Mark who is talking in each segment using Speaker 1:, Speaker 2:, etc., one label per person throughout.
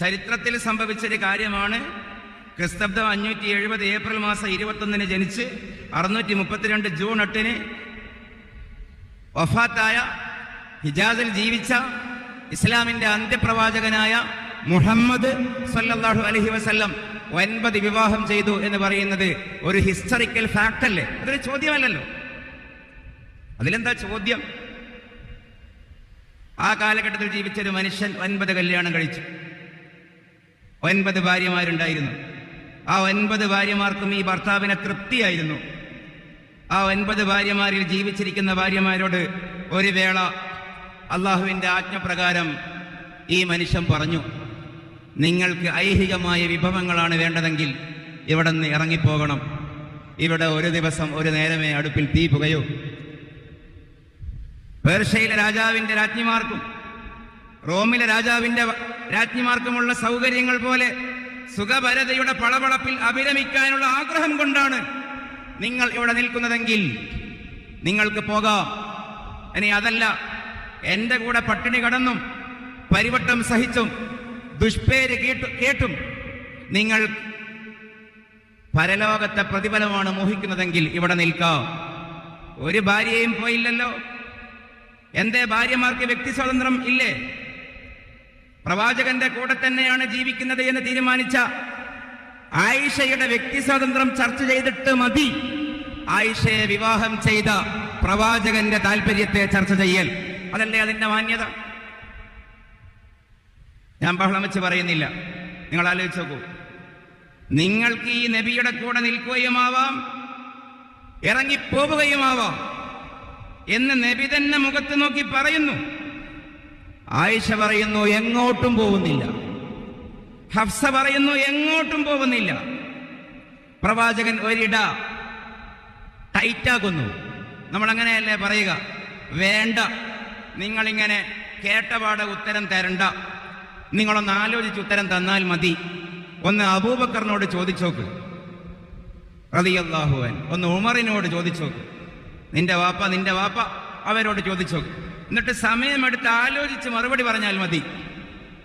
Speaker 1: ചരിത്രത്തിൽ സംഭവിച്ചൊരു കാര്യമാണ്. ക്രിസ്തബ്ദം അഞ്ഞൂറ്റി എഴുപത് ഏപ്രിൽ മാസം ഇരുപത്തൊന്നിന് ജനിച്ച് അറുന്നൂറ്റി മുപ്പത്തിരണ്ട് ജൂൺ എട്ടിന് വഫാത്തായ ഹിജാസിൽ ജീവിച്ച ഇസ്ലാമിന്റെ അന്ത്യപ്രവാചകനായ മുഹമ്മദ് സല്ലാഹു അലഹി വസ്ല്ലം ഒൻപത് വിവാഹം ചെയ്തു എന്ന് പറയുന്നത് ഒരു ഹിസ്റ്ററിക്കൽ ഫാക്ട് അല്ലേ? അതൊരു ചോദ്യമല്ലല്ലോ. അതിലെന്താ ചോദ്യം? ആ കാലഘട്ടത്തിൽ ജീവിച്ച ഒരു മനുഷ്യൻ ഒൻപത് കല്യാണം കഴിച്ചു. ഒൻപത് ഭാര്യമാരുണ്ടായിരുന്നു. ആ ഒൻപത് ഭാര്യമാർക്കും ഈ ഭർത്താവിനെ തൃപ്തിയായിരുന്നു. ആ ഒൻപത് ഭാര്യമാരിൽ ജീവിച്ചിരിക്കുന്ന ഭാര്യമാരോട് ഒരു വേള അള്ളാഹുവിന്റെ ആജ്ഞപ്രകാരം ഈ മനുഷ്യൻ പറഞ്ഞു നിങ്ങൾക്ക് ഐഹികമായ വിഭവങ്ങളാണ് വേണ്ടതെങ്കിൽ ഇവിടെ നിന്ന് ഇറങ്ങിപ്പോകണം. ഇവിടെ ഒരു ദിവസം ഒരു നേരമേ അടുപ്പിൽ തീ പുകയോ. പേർഷ്യയിലെ രാജാവിന്റെ രാജ്ഞിമാർക്കും റോമിലെ രാജാവിന്റെ രാജ്ഞിമാർക്കുമുള്ള സൗകര്യങ്ങൾ പോലെ സുഖഭരതയുടെ പളവളപ്പിൽ അഭിരമിക്കാനുള്ള ആഗ്രഹം കൊണ്ടാണ് നിങ്ങൾ ഇവിടെ നിൽക്കുന്നതെങ്കിൽ നിങ്ങൾക്ക് പോകാം. ഇനി അതല്ല എന്റെ കൂടെ പട്ടിണി കടന്നും പരിവട്ടം സഹിച്ചും ദുഷ്പേര് കേട്ടു കേട്ടും നിങ്ങൾ പരലോകത്തെ പ്രതിഫലമാണ് മോഹിക്കുന്നതെങ്കിൽ ഇവിടെ നിൽക്കാം. ഒരു ഭാര്യയും പോയില്ലല്ലോ. എന്തേ ഭാര്യമാർക്ക് വ്യക്തി സ്വാതന്ത്ര്യം ഇല്ലേ? പ്രവാചകന്റെ കൂടെ തന്നെയാണ് ജീവിക്കുന്നത് എന്ന് തീരുമാനിച്ച ആയിഷയുടെ വ്യക്തി സ്വാതന്ത്ര്യം ചർച്ച ചെയ്തിട്ട് മതി. ആയിഷയെ വിവാഹം ചെയ്ത പ്രവാചകന്റെ താല്പര്യത്തെ ചർച്ച ചെയ്യൽ. അതല്ലേ അതിന്റെ മാന്യത? ഞാൻ ബഹളം വെച്ച് പറയുന്നില്ല. നിങ്ങൾ ആലോചിച്ച് നോക്കൂ. നിങ്ങൾക്ക് ഈ നബിയുടെ കൂടെ നിൽക്കുകയുമാവാം ഇറങ്ങിപ്പോവുകയുമാവാം എന്ന് നബി തന്നെ മുഖത്ത് നോക്കി പറയുന്നു. ആയിഷ പറയുന്നു എങ്ങോട്ടും പോകുന്നില്ല. ഹഫ്സ പറയുന്നു എങ്ങോട്ടും പോകുന്നില്ല. പ്രവാചകൻ ഒരിട ടൈറ്റാക്കുന്നു. നമ്മൾ അങ്ങനെയല്ലേ പറയുക? വേണ്ട. നിങ്ങളിങ്ങനെ കേട്ടപാട് ഉത്തരം തരണ്ട. നിങ്ങളൊന്ന് ആലോചിച്ച് ഉത്തരം തന്നാൽ മതി. ഒന്ന് അബൂബക്കറിനോട് ചോദിച്ചോക്ക് റതിയല്ലാഹുവൻ ഒന്ന് ഉമറിനോട് ചോദിച്ചോക്ക് നിന്റെ വാപ്പ നിന്റെ വാപ്പ? അവരോട് ചോദിച്ചോക്ക് എന്നിട്ട് സമയമെടുത്ത് ആലോചിച്ച് മറുപടി പറഞ്ഞാൽ മതി.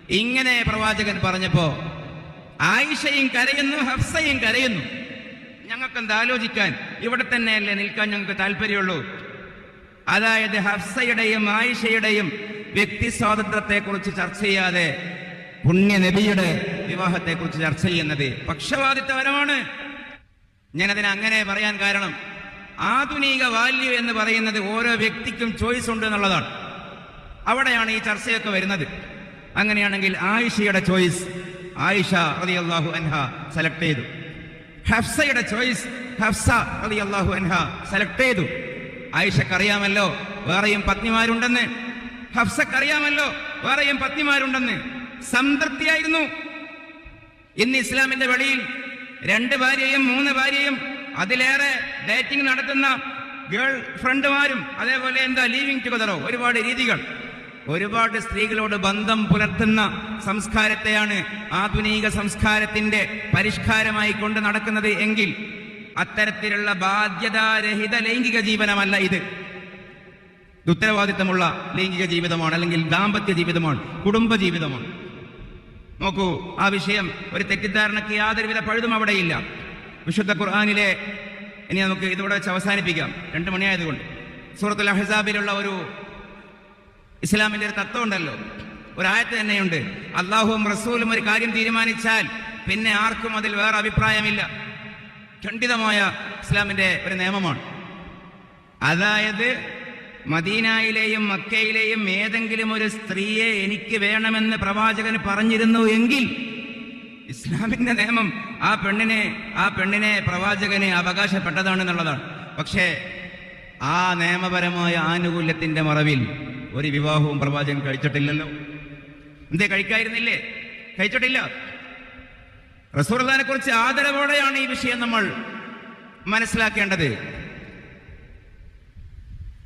Speaker 1: ഇങ്ങനെ പ്രവാചകൻ പറഞ്ഞപ്പോ ആയിഷയും കരയുന്നു ഹഫ്സയും കരയുന്നു. ഞങ്ങൾക്കെന്ത് ആലോചിക്കാൻ? ഇവിടെ തന്നെയല്ലേ നിൽക്കാൻ ഞങ്ങൾക്ക് താല്പര്യമുള്ളൂ. അതായത് ഹഫ്സയുടെയും ആയിഷയുടെയും വ്യക്തി സ്വാതന്ത്ര്യത്തെക്കുറിച്ച് ചർച്ച ചെയ്യാതെ പുണ്യ നബിയുടെ വിവാഹത്തെക്കുറിച്ച് ചർച്ച ചെയ്യുന്നത് പക്ഷപാതിത്വപരമാണ്. ഞാനതിനെ അങ്ങനെ പറയാൻ കാരണം ആധുനിക വാല്യൂ എന്ന് പറയുന്നത് ഓരോ വ്യക്തിക്കും ചോയ്സ് ഉണ്ട് എന്നുള്ളതാണ്. അവിടെയാണ് ഈ ചർച്ചയൊക്കെ വരുന്നത്. അങ്ങനെയാണെങ്കിൽ ആയിഷയുടെ ചോയ്സ് ആയിഷ അള്ളാഹു അൻഹ സെലക്ട് ചെയ്തു. ഹഫ്സയുടെ ചോയ്സ് ഹഫ്സ അള്ളാഹു അൻഹ സെലക്ട് ചെയ്തു. ആയിഷക്കറിയാമല്ലോ വേറെയും പത്നിമാരുണ്ടെന്ന്. ഹഫ്സക്കറിയാമല്ലോ വേറെയും പത്നിമാരുണ്ടെന്ന്. സംതൃപ്തിയായിരുന്നു. ഇന്ന് ഇസ്ലാമിന്റെ വെളിയിൽ രണ്ട് ഭാര്യയും മൂന്ന് ഭാര്യയും അതിലേറെ ഡേറ്റിംഗ് നടത്തുന്ന ഗേൾ ഫ്രണ്ടുമാരും അതേപോലെ എന്താ ലീവിങ് ടുഗദറോ ഒരുപാട് രീതികൾ. ഒരുപാട് സ്ത്രീകളോട് ബന്ധം പുലർത്തുന്ന സംസ്കാരത്തെയാണ് ആധുനിക സംസ്കാരത്തിന്റെ പരിഷ്കാരമായി കൊണ്ട് നടക്കുന്നത് എങ്കിൽ അത്തരത്തിലുള്ള ബാധ്യതാരഹിത ലൈംഗിക ജീവനമല്ല ഇത് ഉത്തരവാദിത്തമുള്ള ലൈംഗിക ജീവിതമാണ് അല്ലെങ്കിൽ ദാമ്പത്യ ജീവിതമാണ് കുടുംബ ജീവിതമാണ്. നോക്കൂ ആ വിഷയം ഒരു തെറ്റിദ്ധാരണയ്ക്ക് യാതൊരുവിധ പഴുതും അവിടെയില്ല. വിശുദ്ധ ഖുർആാനിലെ ഇനി നമുക്ക് ഇതിവിടെ വെച്ച് അവസാനിപ്പിക്കാം. രണ്ട് മണിയായതുകൊണ്ട്. സൂറത്തുൽ അഹസാബിലുള്ള ഒരു ഇസ്ലാമിന്റെ ഒരു തത്വം ഉണ്ടല്ലോ. ഒരു ആയത്ത് തന്നെയുണ്ട്. അള്ളാഹുവും റസൂലും ഒരു കാര്യം തീരുമാനിച്ചാൽ പിന്നെ ആർക്കും അതിൽ വേറെ അഭിപ്രായമില്ല. ഖണ്ഡിതമായ ഇസ്ലാമിന്റെ ഒരു നിയമമാണ്. അതായത് മദീനയിലെയും മക്കയിലെയും ഏതെങ്കിലും ഒരു സ്ത്രീയെ എനിക്ക് വേണമെന്ന് പ്രവാചകൻ പറഞ്ഞിരുന്നു എങ്കിൽ ഇസ്ലാമിന്റെ നിയമം ആ പെണ്ണിനെ ആ പെണ്ണിനെ പ്രവാചകനെ അവകാശപ്പെട്ടതാണെന്നുള്ളതാണ്. പക്ഷേ ആ നിയമപരമായ ആനുകൂല്യത്തിന്റെ മറവിൽ ഒരു വിവാഹവും പ്രവാചകൻ കഴിച്ചിട്ടില്ലല്ലോ. എന്തേ കഴിക്കായിരുന്നില്ലേ? കഴിച്ചിട്ടില്ല. റസൂർദാനെ കുറിച്ച് ആദരവോടെയാണ് ഈ വിഷയം നമ്മൾ മനസ്സിലാക്കേണ്ടത്.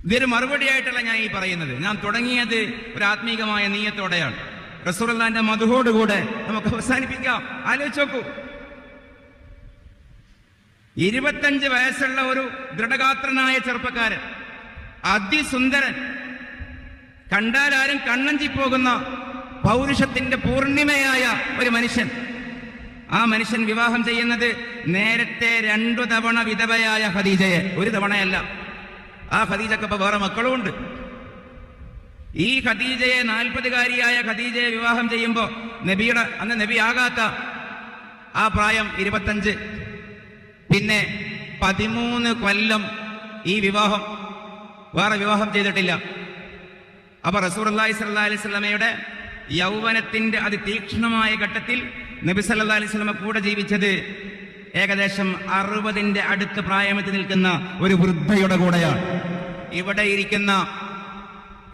Speaker 1: ഇതൊരു മറുപടിയായിട്ടല്ല ഞാൻ ഈ പറയുന്നത്. ഞാൻ തുടങ്ങിയത് ഒരു ആത്മീകമായ നീയത്തോടെയാണ്. റസൂർദാന്റെ മധുഹോടുകൂടെ നമുക്ക് അവസാനിപ്പിക്കാം. ആലോചിച്ച് നോക്കൂ. ഇരുപത്തഞ്ച് വയസ്സുള്ള ഒരു ദൃഢഗാത്രനായ ചെറുപ്പക്കാരൻ അതിസുന്ദരൻ. കണ്ടാൽ ആരും കണ്ണഞ്ചി പോകുന്ന പൗരുഷത്തിന്റെ പൂർണിമയായ ഒരു മനുഷ്യൻ. ആ മനുഷ്യൻ വിവാഹം ചെയ്യുന്നത് നേരത്തെ രണ്ടു തവണ വിധവയായ ഖദീജയെ ഒരു തവണയല്ല. ആ ഖദീജക്ക് ഇപ്പൊ വേറെ മക്കളും ഉണ്ട് ഈ ഖദീജയെ നാൽപ്പതുകാരിയായ ഖദീജയെ വിവാഹം ചെയ്യുമ്പോൾ നബിയുടെ അന്ന് നബി ആകാത്ത ആ പ്രായം ഇരുപത്തഞ്ച്. പിന്നെ പതിമൂന്ന് കൊല്ലം ഈ വിവാഹം വേറെ വിവാഹം ചെയ്തിട്ടില്ല. അപ്പൊ റസൂർ അള്ളാഹി സല്ലാ അലൈഹി സ്വലമയുടെ യൗവനത്തിന്റെ അതിതീക്ഷണമായ ഘട്ടത്തിൽ നബി സല്ലാ അലൈഹി സ്വലമ കൂടെ ജീവിച്ചത് ഏകദേശം അറുപതിന്റെ അടുത്ത് പ്രായമെത്തി നിൽക്കുന്ന ഒരു വൃദ്ധയുടെ കൂടെയാണ്. ഇവിടെ ഇരിക്കുന്ന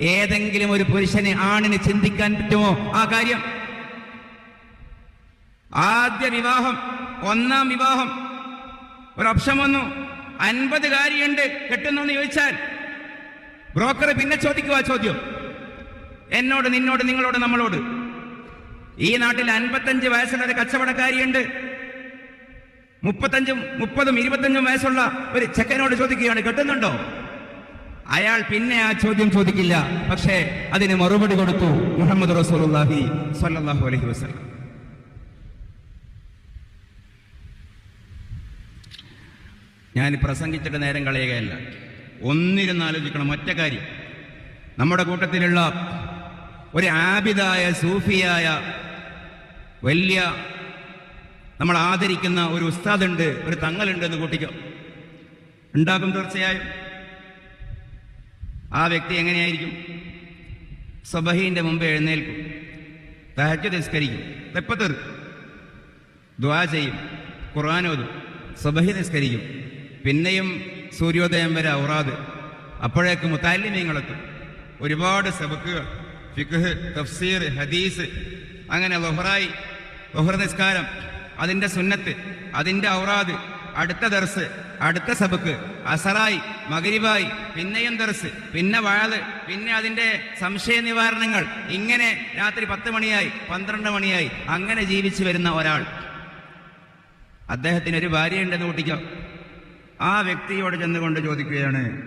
Speaker 1: ഏതെങ്കിലും ഒരു പുരുഷന് ആണിന് ചിന്തിക്കാൻ പറ്റുമോ? ആ കാര്യം. ആദ്യ വിവാഹം ഒന്നാം വിവാഹം ഒരു ഓപ്ഷൻ വന്നു. അൻപത് കാര്യമുണ്ട് കെട്ടുന്നോന്ന് ചോദിച്ചാൽ ബ്രോക്കർ പിന്നെ ചോദിക്കുക ചോദ്യം. എന്നോട് നിന്നോട് നിങ്ങളോട് നമ്മളോട്. ഈ നാട്ടിൽ അൻപത്തഞ്ച് വയസ്സുള്ള ഒരു കച്ചവടക്കാരിയുണ്ട്. മുപ്പത്തഞ്ചും മുപ്പതും ഇരുപത്തഞ്ചും വയസ്സുള്ള ഒരു ചെക്കനോട് ചോദിക്കുകയാണ്. കെട്ടുന്നുണ്ടോ? അയാൾ പിന്നെ ആ ചോദ്യം ചോദിക്കില്ല. പക്ഷേ അതിന് മറുപടി കൊടുത്തു മുഹമ്മദ് റസൂലുള്ളാഹി സ്വല്ലല്ലാഹു അലൈഹി വസല്ലം. ഞാൻ പ്രസംഗിച്ചിട്ട് നേരം കളയുകയല്ല. ഒന്നിരുന്ന് ആലോചിക്കണം ഒറ്റ കാര്യം. നമ്മുടെ കൂട്ടത്തിലുള്ള ഒരു ആബിദായ സൂഫിയായ വലിയ നമ്മൾ ആദരിക്കുന്ന ഒരു ഉസ്താദുണ്ട് ഒരു തങ്ങളുണ്ട് എന്ന് കൂട്ടിക്കോ. ഉണ്ടാകും തീർച്ചയായും. ആ വ്യക്തി എങ്ങനെയായിരിക്കും? സബഹീന്റെ മുമ്പ് എഴുന്നേൽക്കും. തഹജ് നിസ്കരിക്കും. തെപ്പത്തർ ദ്വാ ചെയ്യും. ഖുർആാനോതും സബഹി നിസ്കരിക്കും. പിന്നെയും സൂര്യോദയം വരെ ഔറാദ്. അപ്പോഴേക്ക് മുത്താലിമീങ്ങളെത്തും. ഒരുപാട് സബക്കുകൾ ഫിഖ് തഫ്സീർ ഹദീസ് അങ്ങനെ ലൊഹറായി ലൊഹർ നിസ്കാരം അതിന്റെ സുന്നത്ത് അതിന്റെ ഔറാദ് അടുത്ത ദർസ് അടുത്ത സബക്ക് അസറായി മകരിബായി പിന്നെയും ദർസ് പിന്നെ വാഴ് പിന്നെ അതിന്റെ സംശയ നിവാരണങ്ങൾ. ഇങ്ങനെ രാത്രി പത്ത് മണിയായി പന്ത്രണ്ട് മണിയായി അങ്ങനെ ജീവിച്ചു വരുന്ന ഒരാൾ. അദ്ദേഹത്തിന് ഒരു ഭാര്യയുണ്ടെന്ന് കൂട്ടിക്കോ. ആ വ്യക്തിയോട് ചെന്നുകൊണ്ട് ചോദിക്കുകയാണ്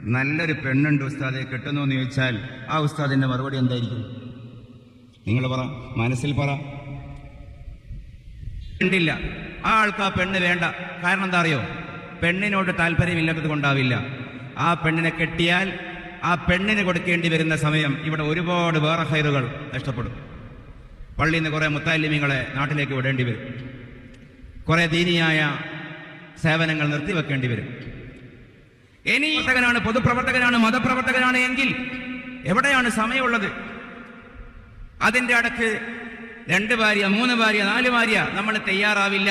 Speaker 1: നല്ലൊരു പെണ്ണുണ്ട് ഉസ്താദെ കിട്ടുന്നു എന്ന് ചോദിച്ചാൽ ആ ഉസ്താദിന്റെ മറുപടി എന്തായിരിക്കും? നിങ്ങൾ പറ മനസ്സിൽ പറ. കണ്ടില്ല. ആ ആൾക്ക് ആ പെണ്ണ് വേണ്ട. കാരണം എന്താ അറിയോ? പെണ്ണിനോട് താല്പര്യമില്ലാത്തത് കൊണ്ടാവില്ല. ആ പെണ്ണിനെ കെട്ടിയാൽ ആ പെണ്ണിന് കൊടുക്കേണ്ടി വരുന്ന സമയം ഇവിടെ ഒരുപാട് വേറെ ഹൈറുകൾ നഷ്ടപ്പെടും. പള്ളിയിൽ നിന്ന് കുറെ മുത്താലിമ്യങ്ങളെ നാട്ടിലേക്ക് വിടേണ്ടി വരും. കുറേ ദീനിയായ സേവനങ്ങൾ നിർത്തിവെക്കേണ്ടി വരും. ഇനി പ്രവർത്തകനാണ് പൊതുപ്രവർത്തകനാണ് മതപ്രവർത്തകനാണ് എങ്കിൽ എവിടെയാണ് സമയമുള്ളത്? അതിന്റെ അടക്ക് രണ്ട് ഭാര്യ മൂന്ന് ഭാര്യ നാല് ഭാര്യ നമ്മൾ തയ്യാറാവില്ല.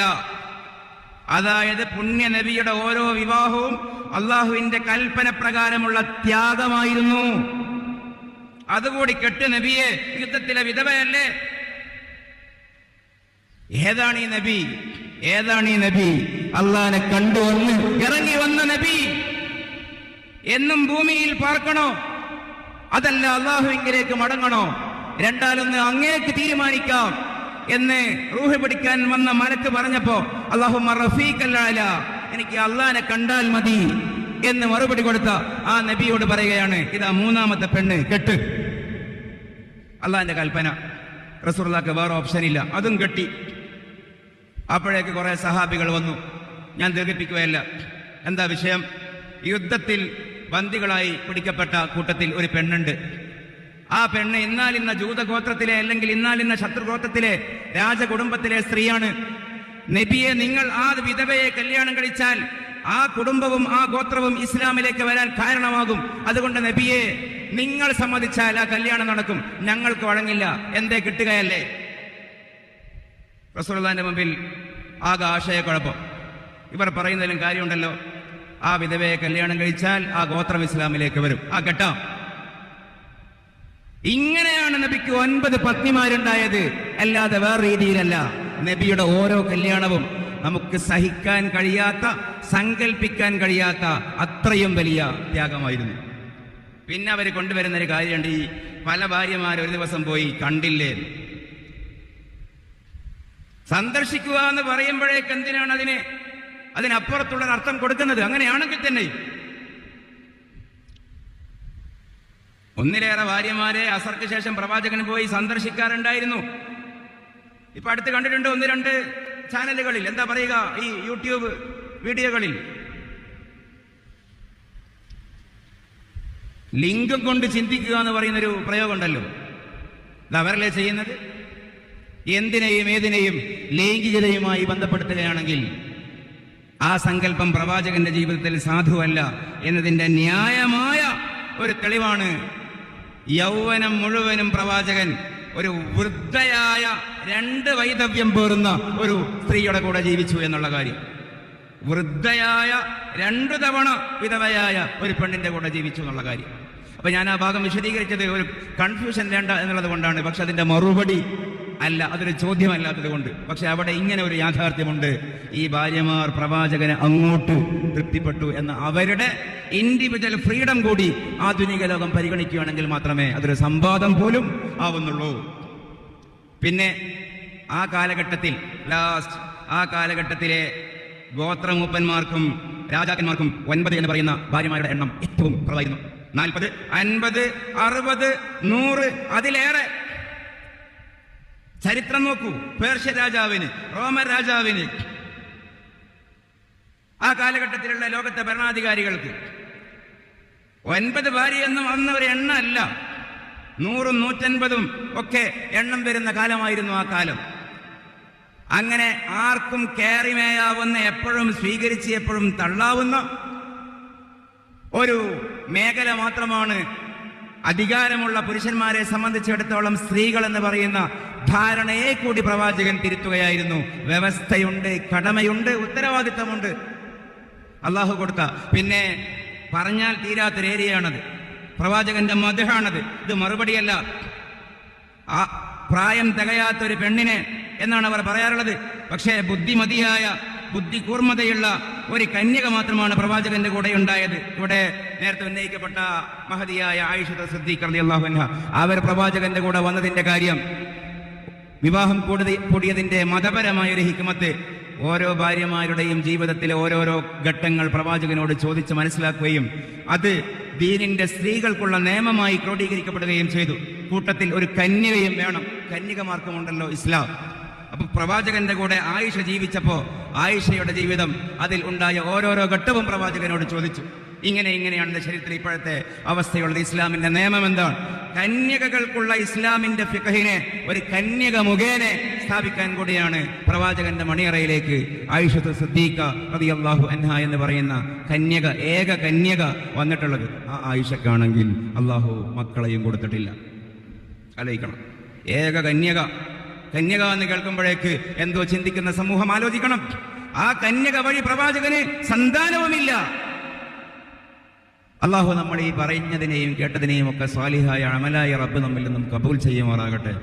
Speaker 1: അതായത് പുണ്യനബിയുടെ ഓരോ വിവാഹവും അള്ളാഹുവിന്റെ കൽപ്പന പ്രകാരമുള്ള ത്യാഗമായിരുന്നു. അതുകൂടി കെട്ട് നബിയെ യുദ്ധത്തിലെ വിധവയല്ലേ? ഏതാണ് ഈ നബി? ഏതാണ് ഈ നബി? അള്ളാനെ കണ്ടുവന്ന് ഇറങ്ങി വന്ന നബി. എന്നും ഭൂമിയിൽ പാർക്കണോ? അതല്ല അള്ളാഹുവിങ്കിലേക്ക് മടങ്ങണോ? രണ്ടാലൊന്ന് അങ്ങേക്ക് തീരുമാനിക്കാം എന്ന് റൂഹ് പിടിക്കാൻ വന്ന മലക്ക് പറഞ്ഞപ്പോ അള്ളാഹു റഫീഖല്ല എനിക്ക് അള്ളാനെ കണ്ടാൽ മതി എന്ന് മറുപടി കൊടുത്ത ആ നബിയോട് പറയുകയാണ് ഇതാ മൂന്നാമത്തെ പെണ്ണ് കെട്ട്. അള്ളാന്റെ കൽപ്പന. റസൂർലാക്ക് വേറെ ഓപ്ഷൻ ഇല്ല. അതും കെട്ടി. അപ്പോഴേക്ക് കുറേ സഹാബികൾ വന്നു. ഞാൻ ദീർഘിപ്പിക്കുകയല്ല. എന്താ വിഷയം? യുദ്ധത്തിൽ ബന്ദികളായി പിടിക്കപ്പെട്ട കൂട്ടത്തിൽ ഒരു പെണ്ണുണ്ട്. ആ പെണ്ണ് ഇന്നാലിന്ന ജൂതഗോത്രത്തിലെ അല്ലെങ്കിൽ ഇന്നാലിന്ന ശത്രുഗോത്രത്തിലെ രാജകുടുംബത്തിലെ സ്ത്രീയാണ്. നബിയെ നിങ്ങൾ ആ വിധവയെ കല്യാണം കഴിച്ചാൽ ആ കുടുംബവും ആ ഗോത്രവും ഇസ്ലാമിലേക്ക് വരാൻ കാരണമാകും. അതുകൊണ്ട് നബിയെ നിങ്ങൾ സമ്മതിച്ചാൽ ആ കല്യാണം നടക്കും. ഞങ്ങൾക്ക് വഴങ്ങില്ല. എന്തേ കിട്ടുകയല്ലേ? റസൂലുള്ളാന്റെ മുമ്പിൽ ആകെ ആശയക്കുഴപ്പം. ഇവർ പറയുന്നതിലും കാര്യമുണ്ടല്ലോ. ആ വിധവയെ കല്യാണം കഴിച്ചാൽ ആ ഗോത്രം ഇസ്ലാമിലേക്ക് വരും. ആ കെട്ടാം ഇങ്ങനെയാണ് നബിക്ക് ഒൻപത് പത്നിമാരുണ്ടായത്. അല്ലാതെ വേറെ രീതിയിലല്ല. നബിയുടെ ഓരോ കല്യാണവും നമുക്ക് സഹിക്കാൻ കഴിയാത്ത സങ്കല്പിക്കാൻ കഴിയാത്ത അത്രയും വലിയ ത്യാഗമായിരുന്നു. പിന്നെ അവർ കൊണ്ടുവരുന്ന ഒരു കാര്യമുണ്ട്. ഈ പല ഭാര്യമാർ ഒരു ദിവസം പോയി കണ്ടില്ലേ? സന്ദർശിക്കുക എന്ന് പറയുമ്പോഴേക്ക് എന്തിനാണ് അതിനെ അതിനപ്പുറത്തുള്ള അർത്ഥം കൊടുക്കുന്നത്? അങ്ങനെയാണെങ്കിൽ തന്നെ. ഒന്നിലേറെ ഭാര്യമാരെ അസർക്ക് ശേഷം പ്രവാചകൻ പോയി സന്ദർശിക്കാറുണ്ടായിരുന്നു. ഇപ്പൊ അടുത്ത് കണ്ടിട്ടുണ്ട് ഒന്ന് രണ്ട് ചാനലുകളിൽ. എന്താ പറയുക? ഈ യൂട്യൂബ് വീഡിയോകളിൽ. ലിംഗം കൊണ്ട് ചിന്തിക്കുക എന്ന് പറയുന്നൊരു പ്രയോഗമുണ്ടല്ലോ. ഇത് അവരല്ലേ ചെയ്യുന്നത്? എന്തിനേയും ഏതിനെയും ലൈംഗികതയുമായി ബന്ധപ്പെടുത്തുകയാണെങ്കിൽ ആ സങ്കല്പം പ്രവാചകന്റെ ജീവിതത്തിൽ സാധുവല്ല എന്നതിന്റെ ന്യായമായ ഒരു തെളിവാണ് യൗവനം മുഴുവനും പ്രവാചകൻ ഒരു വൃദ്ധയായ രണ്ട് വൈദവ്യം പേറുന്ന ഒരു സ്ത്രീയുടെ കൂടെ ജീവിച്ചു എന്നുള്ള കാര്യം. വൃദ്ധയായ രണ്ടു തവണ വിധവയായ ഒരു പെണ്ണിന്റെ കൂടെ ജീവിച്ചു എന്നുള്ള കാര്യം. അപ്പൊ ഞാൻ ആ ഭാഗം വിശദീകരിച്ചത് ഒരു കൺഫ്യൂഷൻ വേണ്ട എന്നുള്ളത് കൊണ്ടാണ്. പക്ഷെ അതിന്റെ മറുപടി അല്ല അതൊരു ചോദ്യമല്ലാത്തത് കൊണ്ട്. പക്ഷെ അവിടെ ഇങ്ങനെ ഒരു യാഥാർത്ഥ്യമുണ്ട്. ഈ ഭാര്യമാർ പ്രവാചകനെ അങ്ങോട്ട് തൃപ്തിപ്പെട്ടു എന്ന അവരുടെ ഇൻഡിവിജ്വൽ ഫ്രീഡം കൂടി ആധുനിക ലോകം പരിഗണിക്കുകയാണെങ്കിൽ മാത്രമേ അതൊരു സംവാദം പോലും ആവുന്നുള്ളൂ. പിന്നെ ആ കാലഘട്ടത്തിൽ ലാസ്റ്റ് ആ കാലഘട്ടത്തിലെ ഗോത്രമൂപ്പന്മാർക്കും രാജാക്കന്മാർക്കും ഒൻപത് എന്ന് പറയുന്ന ഭാര്യമാരുടെ എണ്ണം ഏറ്റവും കുറവായിരുന്നു. നാൽപ്പത് അൻപത് അറുപത് നൂറ് അതിലേറെ ചരിത്രം നോക്കൂ. പേർഷ്യ രാജാവിന് റോമൻ രാജാവിന്. ആ കാലഘട്ടത്തിലുള്ള ലോകത്തെ ഭരണാധികാരികൾക്ക്. ഒൻപത് ഭാര്യ എന്ന് അന്ന് ഒരു എണ്ണമല്ല. നൂറും നൂറ്റൻപതും ഒക്കെ എണ്ണം വരുന്ന കാലമായിരുന്നു ആ കാലം. അങ്ങനെ ആർക്കും കയറിമേയാവുന്ന എപ്പോഴും സ്വീകരിച്ച് എപ്പോഴും തള്ളാവുന്ന ഒരു മേഖല മാത്രമാണ് അധികാരമുള്ള പുരുഷന്മാരെ സംബന്ധിച്ചിടത്തോളം സ്ത്രീകൾ എന്ന് പറയുന്ന ധാരണയെ കൂടി പ്രവാചകൻ തിരുത്തുകയായിരുന്നു. വ്യവസ്ഥയുണ്ട് കടമയുണ്ട് ഉത്തരവാദിത്തമുണ്ട്. അള്ളാഹു കൊടുത്ത. പിന്നെ പറഞ്ഞാൽ തീരാത്തൊരു ഏരിയയാണത് പ്രവാചകന്റെ മധുഹാണത്. ഇത് മറുപടിയല്ല. ആ പ്രായം തികയാത്ത ഒരു പെണ്ണിനെ എന്നാണ് അവർ പറയാറുള്ളത്. പക്ഷേ ബുദ്ധിമതിയായ ബുദ്ധി കൂർമ്മതയുള്ള ഒരു കന്യക മാത്രമാണ് പ്രവാചകന്റെ കൂടെ ഉണ്ടായത് ഇവിടെ നേരത്തെ ഉന്നയിക്കപ്പെട്ട മഹതിയായ ആയിഷത്ത് സിദ്ദീഖ് അൻഹ അവർ പ്രവാചകന്റെ കൂടെ വന്നതിന്റെ കാര്യം വിവാഹം കൂടി കൂടിയതിന്റെ മതപരമായ ഒരു ഹിക്മത്ത് ഓരോ ഭാര്യമാരുടെയും ജീവിതത്തിലെ ഓരോരോ ഘട്ടങ്ങൾ പ്രവാചകനോട് ചോദിച്ച് മനസ്സിലാക്കുകയും അത് ദീനിന്റെ സ്ത്രീകൾക്കുള്ള നിയമമായി ക്രോഡീകരിക്കപ്പെടുകയും ചെയ്തു. കൂട്ടത്തിൽ ഒരു കന്യകയും വേണം. കന്യകമാർക്കുമുണ്ടല്ലോ ഇസ്ലാം. അപ്പൊ പ്രവാചകന്റെ കൂടെ ആയിഷ ജീവിച്ചപ്പോ ആയിഷയുടെ ജീവിതം അതിൽ ഉണ്ടായ ഓരോരോ ഘട്ടവും പ്രവാചകനോട് ചോദിച്ചു. ഇങ്ങനെ ഇങ്ങനെയാണ് ശരീരത്തിൽ ഇപ്പോഴത്തെ അവസ്ഥയുള്ളത്. ഇസ്ലാമിന്റെ നിയമം എന്താണ്? കന്യകകൾക്കുള്ള ഇസ്ലാമിന്റെ ഫിഖഹിനെ ഒരു കന്യക മുഖേനെ സ്ഥാപിക്കാൻ കൂടിയാണ് പ്രവാചകന്റെ മണിയറയിലേക്ക് ആയിഷത്ത് സിദ്ദീഖ റളിയല്ലാഹു അൻഹ എന്ന് പറയുന്ന കന്യക ഏക കന്യക വന്നിട്ടുള്ളത്. ആ ആയിഷക്കാണെങ്കിൽ അള്ളാഹു മക്കളെയും കൊടുത്തിട്ടില്ല. ആലോചിക്കണം. ഏക കന്യക കന്യക എന്ന് കേൾക്കുമ്പോഴേക്ക് എന്തോ ചിന്തിക്കുന്ന സമൂഹം ആലോചിക്കണം. ആ കന്യക വഴി പ്രവാചകന് സന്താനവുമില്ല. അള്ളാഹു നമ്മൾ ഈ പറഞ്ഞതിനെയും കേട്ടതിനെയും ഒക്കെ സ്വാലിഹായ അമലായ റബ്ബ് നമ്മിൽ നിന്നും കബൂൽ ചെയ്യുമാറാകട്ടെ.